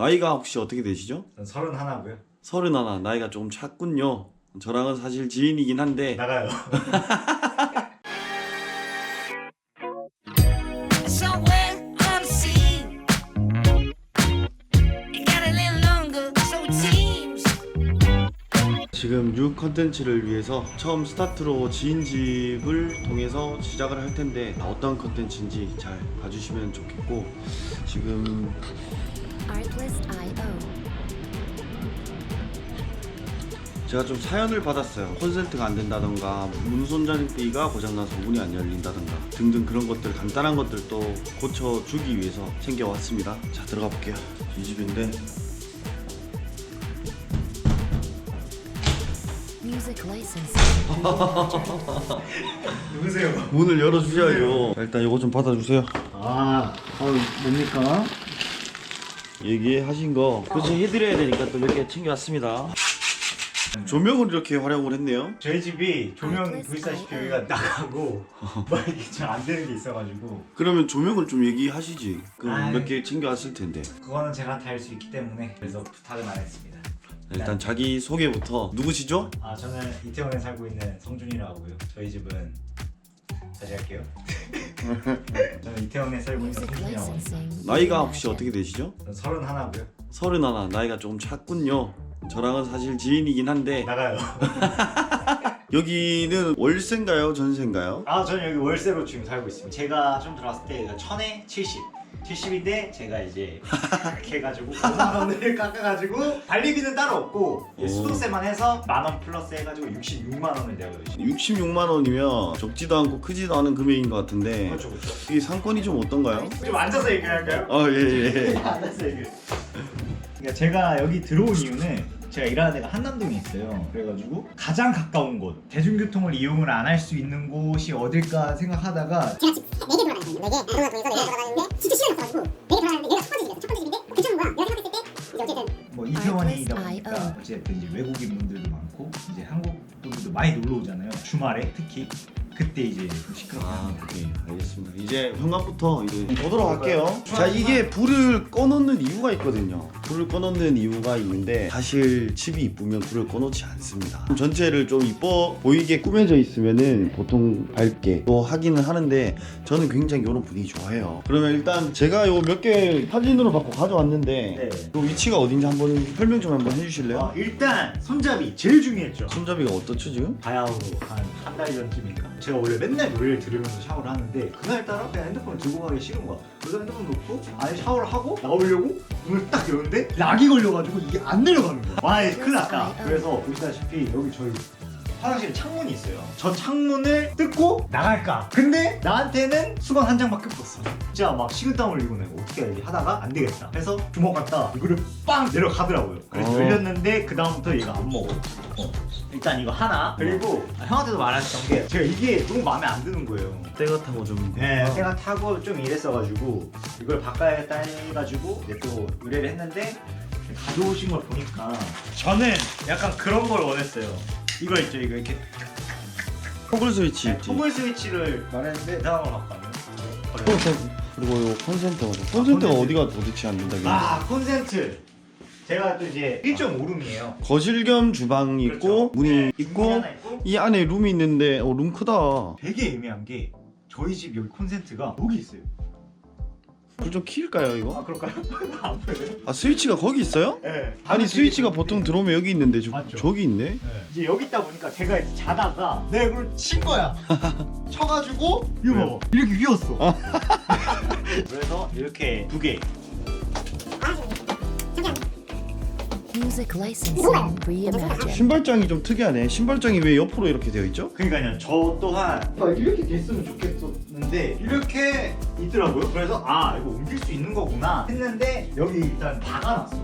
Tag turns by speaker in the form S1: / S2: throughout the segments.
S1: 나이가 혹시 어떻게 되시죠?
S2: 전 서른 하나고요.
S1: 서른 하나 나이가 조금 찼군요. 저랑은 사실 지인이긴 한데
S2: 나가요.
S3: somewhere on the sea. It got a little longer, so it seems.
S1: 지금 뉴 컨텐츠를 위해서 처음 스타트로 지인 집을 통해서 시작을 할 텐데 어떤 컨텐츠인지 잘 봐주시면 좋겠고 지금. 제가 좀 사연을 받았어요. 콘센트가 안 된다던가 문 손잡이가 고장나서 문이 안 열린다던가 등등 그런 것들 간단한 것들 또 고쳐주기 위해서 챙겨왔습니다. 자 들어가 볼게요. 이 집인데.
S2: 누구세요?
S1: 문을 열어주셔야죠. 자, 일단 이거 좀 받아주세요.
S2: 아, 어, 뭡니까?
S1: 얘기하신 거 그렇지 해드려야 되니까 또몇개 챙겨왔습니다. 조명을 이렇게 활용을 했네요.
S2: 저희 집이 조명 불사시켜
S4: 아이언.
S2: 여기가 나가고 뭐 이게 잘 안 되는 게 있어가지고
S1: 그러면 조명을 좀 얘기하시지. 그
S2: 아이.
S1: 몇개 챙겨왔을 텐데.
S2: 그거는 제가 다 할 수 있기 때문에 그래서 부탁은 안 했습니다.
S1: 일단 자기 소개부터 누구시죠?
S2: 아 저는 이태원에 살고 있는 성준이라고 하고요. 저희 집은 다시 할게요. 저는 이태원에 살고 있는
S4: licensing.
S1: 나이가 혹시 어떻게 되시죠?
S2: 서른 하나고요.
S1: 서른 하나 나이가 조금 찼군요. 저랑은 사실 지인이긴 한데
S2: 나가요.
S1: 여기는 월세인가요? 전세인가요?
S2: 아 저는 여기 월세로 지금 살고 있습니다. 제가 좀 들어왔을 때 천에 70. 70인데 제가 이제 이렇게 해가지고 5만 원을 깎아가지고 관리비는 따로 없고
S1: 오.
S2: 수도세만 해서 만 원 플러스 해가지고 66만 원을 내고 있어요.
S1: 66만 원이면 적지도 않고 크지도 않은 금액인 것 같은데
S2: 그렇죠 그렇죠.
S1: 이 상권이 좀 어떤가요?
S2: 좀 앉아서 얘기할까요?
S1: 아 예예.
S2: 앉아서 얘기. 그러니까 제가 여기 들어온 이유는 제가 일하는 데가 한남동에 있어요. 그래가지고 가장 가까운 곳 대중교통을 이용을 안 할 수 있는 곳이 어딜까 생각하다가
S5: 제가 집 4개 돌아다녔거든요. 4개. 아동학 통해서 4개 돌아다녔는데 진짜 시간이 없어가지고 4개 돌아다녔는데 얘가 첫 번째 집이었어. 첫 번째 집인데 괜찮은 거야. 내가 생각했을 때 이제 어쨌든
S2: 뭐 이태원이다 보니까
S4: IO.
S2: 어쨌든 이제 외국인 분들도 많고 이제 한국 분들도 많이 놀러 오잖아요. 주말에 특히 그때 이제 좀 시끄럽게
S1: 아. 오케이. 알겠습니다. 이제 현관부터 이제 보도록 할게요. 자, 이게 불을 꺼놓는 이유가 있거든요. 불을 꺼놓는 이유가 있는데 사실 집이 이쁘면 불을 꺼놓지 않습니다. 전체를 좀 이뻐 보이게 꾸며져 있으면은 보통 밝게 또 하기는 하는데 저는 굉장히 이런 분위기 좋아해요. 그러면 일단 제가 요 몇 개 사진으로 받고 가져왔는데
S2: 네.
S1: 요 위치가 어딘지 한번 설명 좀 한번 해주실래요?
S2: 어, 일단 손잡이 제일 중요했죠.
S1: 손잡이가 어떻죠 지금?
S2: 바야흐로 한한 달 전쯤인가 제가 원래 맨날 노래를 들으면서 샤워를 하는데 그날따라 그냥 핸드폰을 들고 가기 싫은 거야. 그래서 핸드폰 놓고 안에 샤워를 하고 나오려고 문을 딱 여는데 락이 걸려가지고 이게 안 내려가는 거야. 와 이거 큰일 났다. 그래서 보시다시피 여기 저희 화장실에 창문이 있어요. 저 창문을 뜯고 나갈까? 근데 나한테는 수건 한 장밖에 없었어. 진짜 막 식은땀 흘리고 내가 어떻게 해야 지 하다가 안 되겠다. 해서 주먹 갖다 이거를 빵 내려가더라고요. 그래서
S1: 어.
S2: 열렸는데 그 다음부터 얘가 안 먹어. 어. 일단 이거 하나. 그리고 아, 형한테도 말했던 게 제가 이게 너무 마음에 안 드는 거예요.
S1: 때가 타고 좀.
S2: 네, 때가 타고 좀 이랬어가지고 이걸 바꿔야겠다 해가지고 이제 또 의뢰를 했는데 가져오신 걸 보니까 저는 약간 그런 걸 원했어요 이거 있죠 이거 이렇게.
S1: 토글 스위치
S2: 네,
S1: 있지.
S2: 토글 스위치를 말했는데 이상한 걸 갖고 왔네요
S1: 그리고 요 콘센트가 콘센트가 어디가 도대체 안 된다길래
S2: 아 콘센트. 제가 또 이제 1.5룸이에요.
S1: 거실 겸 주방이 있고
S2: 그렇죠.
S1: 문이
S2: 네, 문이 있고.
S1: 이 안에 룸이 있는데 어, 룸 크다.
S2: 되게 애매한 게 저희 집 여기 콘센트가 여기 있어요
S1: 불좀 키울까요
S2: 아
S1: 이거?
S2: 그럴까요? 안 보여요?
S1: 아 스위치가 거기 있어요?
S2: 네.
S1: 아니 스위치가 보통 들어오면 여기 있는데 저,
S2: 맞죠.
S1: 저기 있네
S2: 네. 이제 여기 있다 보니까 제가 이제 자다가 내가 이걸 친 거야. 쳐가지고 이거
S1: 네.
S2: 봐봐 이렇게 휘었어. 그래서 이렇게 두 개.
S4: Music licensing reimagined.
S1: 신발장이 좀 특이하네 신발장이 왜 옆으로 이렇게 되어 있죠?
S2: 그러니까요 저 또한 아, 이렇게 됐으면 좋겠 었는데 이렇게 있더라고요. 그래서 아 이거 옮길 수 있는 거구나 했는데 여기 일단 박아놨어.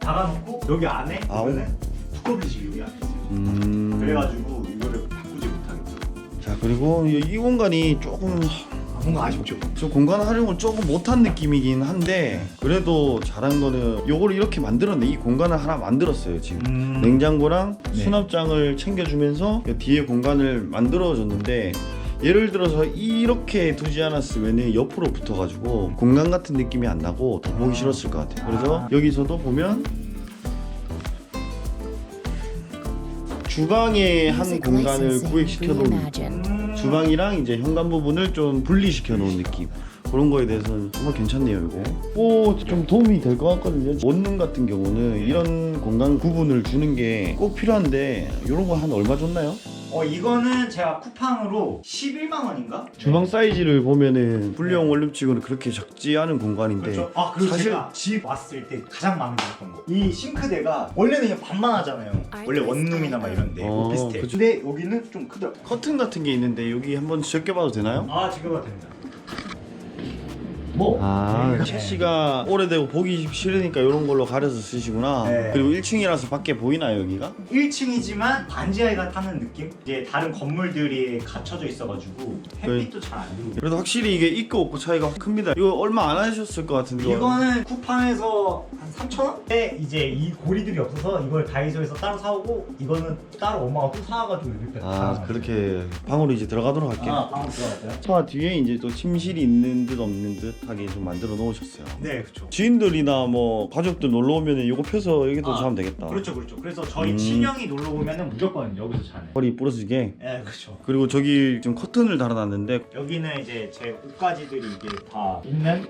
S2: 박아놓고 여기 안에
S1: 아우.
S2: 보면은 두꺼비지 여기 안에 있어요.
S1: 음...
S2: 그래가지고 이거를 바꾸지 못하겠어.
S1: 자 그리고 이, 이 공간이 조금
S2: 아, 뭔가 아쉽죠.
S1: 저 공간 활용을 조금 못한 느낌이긴 한데 그래도 잘한 거는 요거를 이렇게 만들었네 이 공간을 하나 만들었어요 지금
S2: 음.
S1: 냉장고랑
S2: 네.
S1: 수납장을 챙겨주면서 그 뒤에 공간을 만들어줬는데 예를 들어서 이렇게 두지 않았으면 옆으로 붙어가지고 공간 같은 느낌이 안 나고 더 보기 싫었을 것 같아요. 그래서 여기서도 보면 주방의 한 공간을 구획시켜 놓은
S4: reimagined.
S1: 주방이랑 이제 현관 부분을 좀 분리시켜 놓은 느낌. 그런 거에 대해서는 정말 괜찮네요 이거. 뭐 좀 도움이 될 것 같거든요. 원룸 같은 경우는 이런 공간 구분을 주는 게 꼭 필요한데 이런 거 한 얼마 줬나요?
S2: 어 이거는 제가 쿠팡으로 11만 원인가?
S1: 주방 사이즈를 보면은 분리형 원룸치고는 그렇게 작지 않은 공간인데
S2: 그렇죠. 아 그리고
S1: 사실-
S2: 제가 집 왔을 때 가장 마음에 들었던 거. 이 싱크대가 원래는 그냥 반만 하잖아요. 원래 원룸이나 막 이런데
S1: 어,
S2: 오피스텔.
S1: 그쵸.
S2: 근데 여기는 좀 크더라고.
S1: 커튼 같은 게 있는데 여기 한번 제껴봐도 되나요?
S2: 아 지금 은 됩니다. 뭐?
S1: 아
S2: 네.
S1: 채시가 오래되고 보기 싫으니까 이런 걸로 가려서 쓰시구나
S2: 네.
S1: 그리고 1층이라서 밖에 보이나요 여기가?
S2: 1층이지만 반지하가 타는 느낌? 이제 다른 건물들이 갖춰져 있어가지고 햇빛도 잘 안 들고.
S1: 그래도 확실히 이게 있고 없고 차이가 큽니다. 이거 얼마 안 하셨을 것 같은데.
S2: 이거는 쿠팡에서 한 3,000원? 네, 이제 이 고리들이 없어서 이걸 다이소에서 따로 사오고 이거는 따로 엄마가 또 사와가지고 이렇게
S1: 아 그렇게 방으로 이제 들어가도록 할게요.
S2: 아, 방금 들어갔어요?
S1: 차 뒤에 이제 또 침실이 있는 듯 없는 듯 하게 좀 만들어 놓으셨어요.
S2: 네, 그렇죠.
S1: 지인들이나 뭐 가족들 놀러 오면은 이거 펴서 여기도
S2: 아,
S1: 자면 되겠다.
S2: 그렇죠, 그렇죠. 그래서 저희
S1: 음.
S2: 친형이 놀러 오면은 무조건 여기서 자네.
S1: 허리 부러지게.
S2: 네, 그렇죠.
S1: 그리고 저기 지금 커튼을 달아놨는데
S2: 여기는 이제 제 옷가지들이 이게 다 있는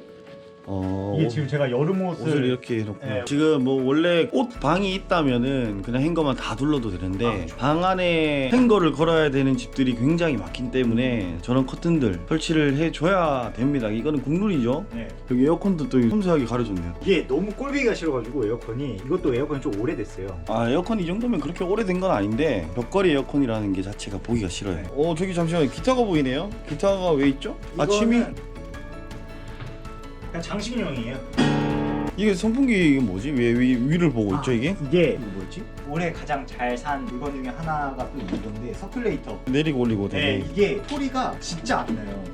S1: 어
S2: 이게 지금 제가 여름 옷을,
S1: 옷을 이렇게 해놓고
S2: 네.
S1: 지금 뭐 원래 옷 방이 있다면은 그냥 행거만 다 둘러도 되는데
S2: 아, 그렇죠.
S1: 방 안에 행거를 걸어야 되는 집들이 굉장히 많기 때문에 저런 커튼들 설치를 해줘야 됩니다. 이거는 국룰이죠.
S2: 네.
S1: 여기 에어컨도 또 섬세하게 가려줬네요.
S2: 이게 너무 꼴비기가 싫어가지고 에어컨이 이것도 에어컨이 좀 오래됐어요.
S1: 아 에어컨 이 정도면 그렇게 오래된 건 아닌데 벽걸이 에어컨이라는 게 자체가 보기가 싫어요.
S2: 네.
S1: 어 저기 잠시만 기타가 보이네요. 기타가 왜 있죠? 아
S2: 이거는
S1: 취미
S2: 그냥 장식용이에요.
S1: 이게 선풍기 이게 뭐지? 왜 위, 위를 보고 있죠 이게?
S2: 이게 이거 뭐였지? 올해 가장 잘 산 물건 중에 하나가 또 이건데 서큘레이터.
S1: 내리고 올리고
S2: 네,
S1: 되게
S2: 이게 소리가 진짜 안 나요.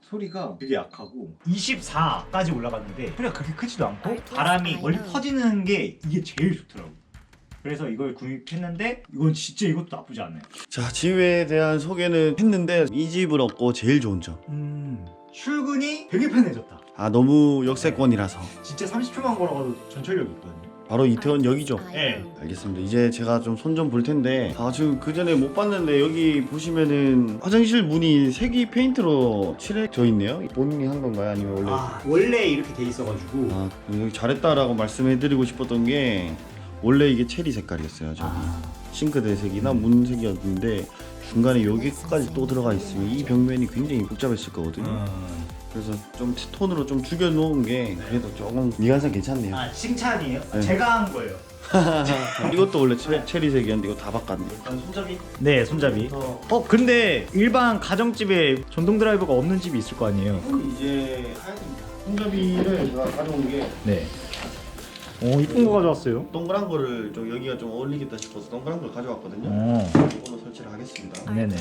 S2: 소리가 되게 약하고 24까지 올라갔는데 소리가 그렇게 크지도 않고 바람이 멀리 퍼지는 게 이게 제일 좋더라고. 그래서 이걸 구입했는데 이건 진짜 이것도 나쁘지 않아요.
S1: 자 집에 대한 소개는 했는데 이 집을 얻고 제일 좋은 점.
S2: 음, 출근이 되게 편해졌다.
S1: 아 너무 역세권이라서
S2: 진짜 30초만 걸어가도 전철역이 있거든요.
S1: 바로 이태원 역이죠.
S2: 네.
S1: 알겠습니다. 이제 제가 좀 손 좀 볼 텐데 아 지금 그 전에 못 봤는데 여기 보시면은 화장실 문이 색이 페인트로 칠해져 있네요. 본인이 한 건가요? 아니면 원래?
S2: 아 원래 이렇게 돼 있어가지고
S1: 아 여기 잘했다라고 말씀해드리고 싶었던 게 원래 이게 체리 색깔이었어요. 저기 싱크대 색이나 문 색이었는데 중간에 여기까지 또 들어가 있으면 이 벽면이 굉장히 복잡했을 거거든요.
S2: 음.
S1: 그래서 좀 톤으로 좀 죽여 놓은 게 그래도 조금 미간상 괜찮네요.
S2: 아 칭찬이에요?
S1: 네.
S2: 제가 한 거예요.
S1: 이것도 원래 체, 체리색이었는데 이거 다 바꿨네.
S2: 일단 손잡이. 네 손잡이.
S1: 어,
S2: 어 근데 일반 가정집에 전동 드라이버가 없는 집이 있을 거 아니에요?
S1: 이건 이제 하야 됩니다. 손잡이를 제가 가져온 게
S2: 네. 오 이쁜 거 가져왔어요.
S1: 동그란 거를 좀 여기가 좀 어울리겠다 싶어서 동그란 걸 가져왔거든요.
S2: 어.
S1: 이걸로 설치를 하겠습니다.
S2: 네네.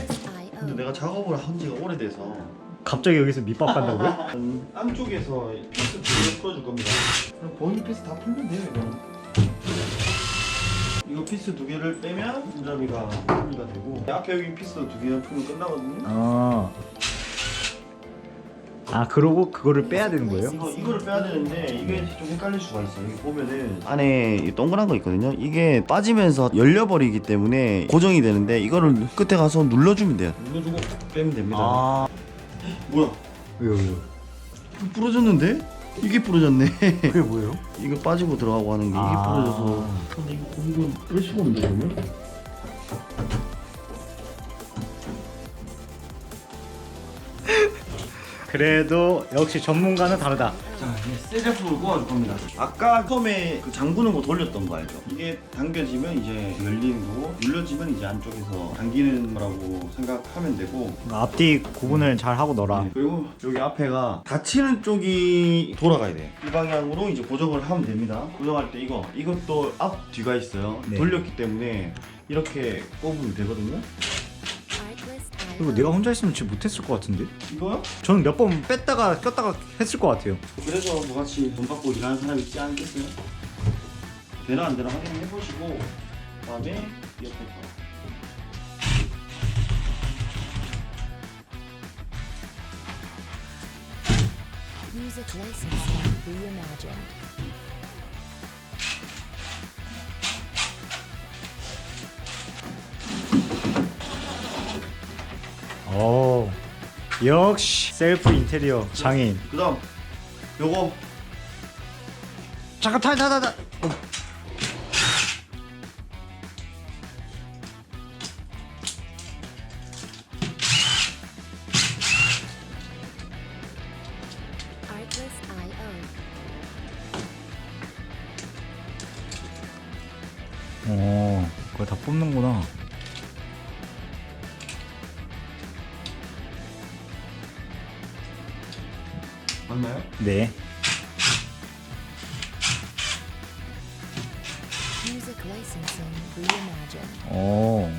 S1: 근데 내가 작업을 한 지가 오래돼서
S2: 갑자기 여기서 밑밥 간다고요?
S1: 음, 안쪽에서 피스 두개 풀어줄 겁니다. 그럼 본인 피스 다 풀면 돼요, 이거. 이거 피스 두 개를 빼면 손잡이가 분리가 되고 앞에 여기 피스 두 개를 풀면 끝나거든요.
S2: 아. 아 그러고 그거를 빼야 되는 거예요?
S1: 이거 이거를 빼야 되는데 이게 좀 헷갈릴 수가 있어요. 여기 보면은 안에 이 동그란 거 있거든요. 이게 빠지면서 열려버리기 때문에 고정이 되는데 이거를 끝에 가서 눌러주면 돼요. 눌러주고 빼면 됩니다.
S2: 아.
S1: 뭐야?
S2: 왜요 왜요?
S1: 부러졌는데? 이게 부러졌네.
S2: 그게 뭐예요?
S1: 이거 빠지고 들어가고 하는 게 이게
S2: 아.
S1: 부러져서. 근데 이거 이거 뺄 수가 없는데 그러면?
S2: 그래도 역시 전문가는 다르다.
S1: 자, 이제 새 제품을 겁니다. 아까 처음에 그 잠그는 거 돌렸던 거 알죠? 이게 당겨지면 이제 열리는 거고 눌러지면 이제 안쪽에서 당기는 거라고 생각하면 되고
S2: 앞뒤 구분을 잘 하고 넣어라.
S1: 네, 그리고 여기 앞에가 닫히는 쪽이 돌아가야 돼요. 이 방향으로 이제 고정을 하면 됩니다. 고정할 때 이거 이것도 앞 뒤가 있어요.
S2: 네.
S1: 돌렸기 때문에 이렇게 꼽으면 되거든요.
S2: 이거 내가 혼자 했으면 진짜 못했을 것 같은데?
S1: 이거요?
S2: 저는 몇 번 뺐다가 꼈다가 했을 것 같아요.
S1: 그래서 저같이 돈 받고 일하는 사람 있지 않겠어요? 되나 안 되나 확인해 보시고 그다음에 옆에 거.
S4: Music licensing reimagined.
S2: 역시 셀프 인테리어 장인.
S1: 그다음 요거.
S2: 잠깐 타타타타
S1: 맞나요?
S2: 네
S4: Music licensing reimagined.
S2: 오.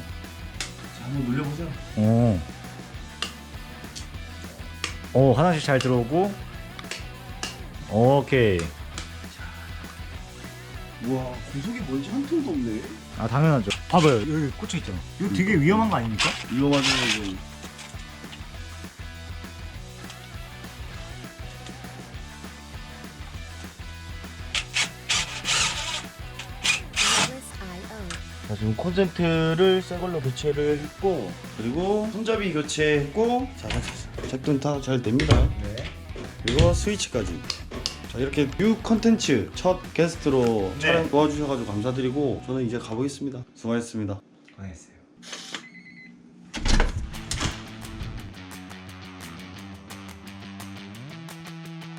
S1: 자, 한번 눌려보세요.
S2: 오. 오, 화장실 잘 들어오고. 오케이.
S1: 우와 구석이 뭔지 한 통도 없네.
S2: 아, 당연하죠. 봐봐요. 여기 꽂혀 있잖아. 이거 되게 위험한 거 아닙니까?
S1: 위험하죠 이거. 콘센트를 새 걸로 교체를 했고 그리고 손잡이 교체했고 자 작동 다 잘 됩니다.
S2: 네.
S1: 그리고 스위치까지. 자 이렇게 뉴 컨텐츠 첫 게스트로
S2: 네.
S1: 촬영 도와주셔가지고 감사드리고 저는 이제 가보겠습니다. 수고하셨습니다.
S2: 고생했어요.